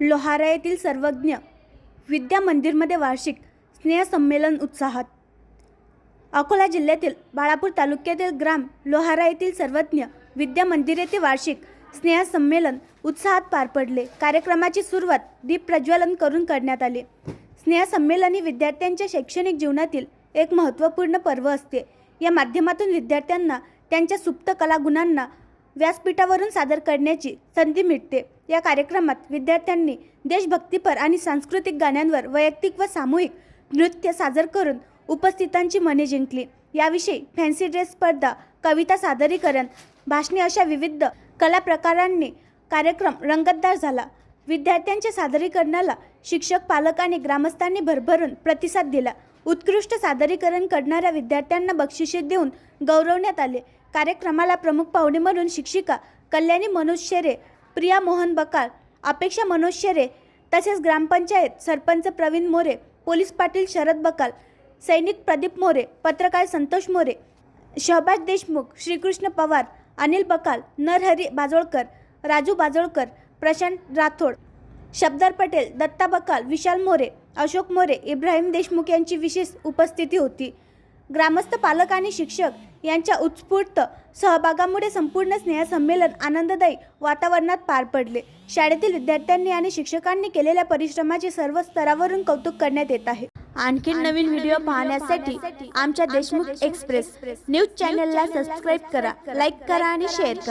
लोहारा येथील सर्वज्ञ विद्या मंदिरमध्ये वार्षिक स्नेहसंमेलन उत्साहात. अकोला जिल्ह्यातील बाळापूर तालुक्यातील ग्राम लोहारा येथील सर्वज्ञ विद्या मंदिर येथे वार्षिक स्नेहसंमेलन उत्साहात पार पडले. कार्यक्रमाची सुरुवात दीप प्रज्वलन करून करण्यात आले. स्नेहसंमेलन ही विद्यार्थ्यांच्या शैक्षणिक जीवनातील एक महत्त्वपूर्ण पर्व असते. या माध्यमातून विद्यार्थ्यांना त्यांच्या सुप्त कलागुणांना व्यासपीठावरून सादर करण्याची संधी मिळते. या कार्यक्रमात विद्यार्थ्यांनी देशभक्तीपर आणि सांस्कृतिक गाण्यांवर वैयक्तिक व सामूहिक नृत्य सादर करून उपस्थितांची मने जिंकली. याविषयी फॅन्सी ड्रेस स्पर्धा कविता सादरीकरण भाषणे अशा विविध कला प्रकारांनी कार्यक्रम रंगतदार झाला. विद्यार्थ्यांच्या सादरीकरणाला शिक्षक पालक आणि ग्रामस्थांनी भरभरून प्रतिसाद दिला. उत्कृष्ट सादरीकरण करणाऱ्या विद्यार्थ्यांना बक्षिसे देऊन गौरवण्यात आले. कार्यक्रमाला प्रमुख पाहुणे म्हणून शिक्षिका कल्याणी मनोज शेरे प्रिया मोहन बकाळ अपेक्षा मनोज शेरे तसेच ग्रामपंचायत सरपंच प्रवीण मोरे पोलीस पाटील शरद बकाल सैनिक प्रदीप मोरे पत्रकार संतोष मोरे शहबाज देशमुख श्रीकृष्ण पवार अनिल बकाल नरहरी बाजोळकर राजू बाजोळकर प्रशांत राठोड शब्दार पटेल दत्ता बकाल विशाल मोरे अशोक मोरे इब्राहिम देशमुख यांची विशेष उपस्थिती होती. ग्रामस्थ पालक आणि शिक्षक यांच्या उत्स्फूर्त सहभागामुळे संपूर्ण स्नेहसंमेलन आनंददायी वातावरणात पार पडले. शाळेतील विद्यार्थ्यांनी आणि शिक्षकांनी केलेल्या परिश्रमाचे सर्व स्तरावरून कौतुक करण्यात येत आहे. आणखी नवीन व्हिडिओ पाहण्यासाठी आमच्या देशमुख एक्सप्रेस न्यूज चॅनलला सबस्क्राईब करा लाईक करा आणि शेअर करा.